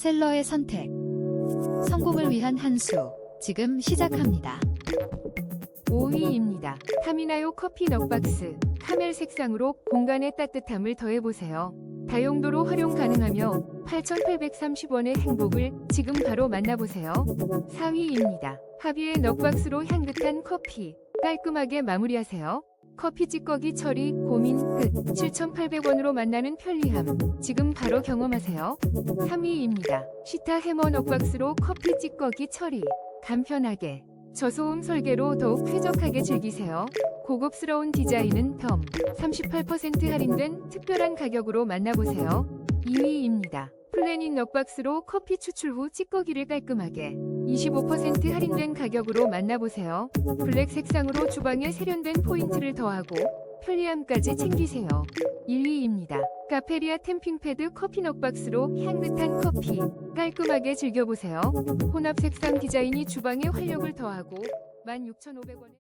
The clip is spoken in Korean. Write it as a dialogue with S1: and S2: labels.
S1: 셀러의 선택. 성공을 위한 한 수. 지금 시작합니다.
S2: 5위입니다. 타미나요 커피 넉박스. 카멜 색상으로 공간의 따뜻함을 더해보세요. 다용도로 활용 가능하며 8,830원의 행복을 지금 바로 만나보세요. 4위입니다. 하비의 넉박스로 향긋한 커피. 깔끔하게 마무리하세요. 커피 찌꺼기 처리 고민 끝. 7,800원으로 만나는 편리함. 지금 바로 경험하세요. 3위입니다. 시타 해머 넉박스로 커피 찌꺼기 처리. 간편하게. 저소음 설계로 더욱 쾌적하게 즐기세요. 고급스러운 디자인은 덤38% 할인된 특별한 가격으로 만나보세요. 2위입니다. 플래닛 넉박스로 커피 추출 후 찌꺼기를 깔끔하게 25% 할인된 가격으로 만나보세요. 블랙 색상으로 주방에 세련된 포인트를 더하고 편리함까지 챙기세요. 1위입니다. 카페리아 캠핑패드 커피 넉박스로 향긋한 커피 깔끔하게 즐겨보세요. 혼합 색상 디자인이 주방에 활력을 더하고 16,500원에